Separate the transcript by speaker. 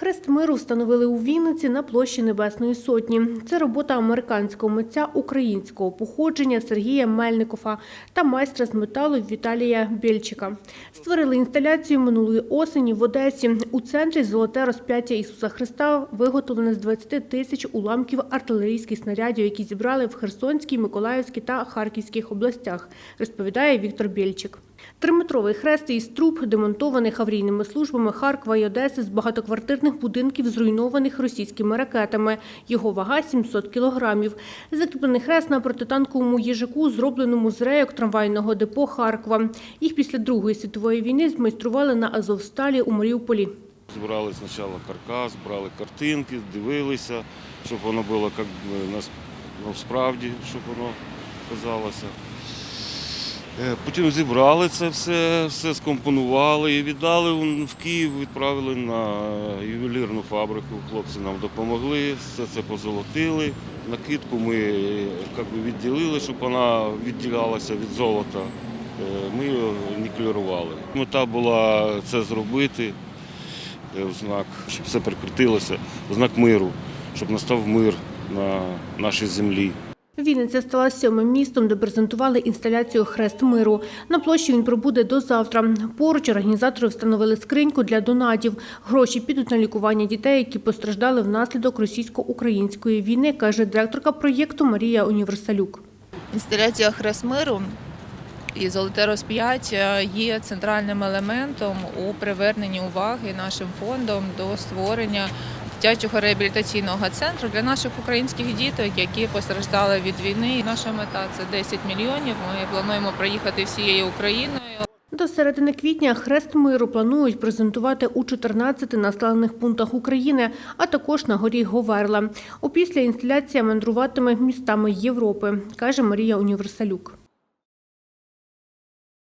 Speaker 1: Хрест миру встановили у Вінниці на площі Небесної Сотні. Це робота американського митця українського походження Сергія Мельникова та майстра з металу Віталія Бєльчика. Створили інсталяцію минулої осені в Одесі. У центрі золоте розп'яття Ісуса Христа виготовлене з 20 тисяч уламків артилерійських снарядів, які зібрали в Херсонській, Миколаївській та Харківських областях, розповідає Віктор Бєльчик. Триметровий хрест із труб, демонтованих аварійними службами Харкова і Одеси з багатоквартирних будинків, зруйнованих російськими ракетами. Його вага 700 кілограмів. Закріплений хрест на протитанковому їжаку, зробленому з рейок трамвайного депо Харкова. Їх після Другої світової війни змайстрували на Азовсталі у Маріуполі.
Speaker 2: Збирали спочатку каркас, брали картинки, дивилися, щоб воно було як би, нас- ну, щоб воно казалося. Е, Потім зібрали це все, все скомпонували і віддали в- Київ, відправили на ювелірну фабрику. Хлопці нам допомогли, все це позолотили. Накидку ми е, би, відділили, щоб вона відділялася від золота. Е, Ми її нікелірували. Мета була це зробити в знак, щоб все прикрутилося, в знак миру, щоб настав мир на нашій землі.
Speaker 1: Вінниця стала сьомим містом, де презентували інсталяцію Хрест миру. На площі він пробуде до завтра. Поруч організатори встановили скриньку для донатів. Гроші підуть на лікування дітей, які постраждали внаслідок російсько-української війни, каже директорка проєкту Марія Універсалюк.
Speaker 3: Інсталяція Хрест миру і золоте розп'яття є центральним елементом у приверненні уваги нашим фондом до створення дитячого реабілітаційного центру для наших українських діток, які постраждали від війни. Наша мета це 10 мільйонів. Ми плануємо проїхати всією Україною.
Speaker 1: До середини квітня Хрест миру планують презентувати у 14 населених пунктах України, а також на горі Говерла. Опісля інсталяція мандруватиме містами Європи, каже Марія Універсалюк.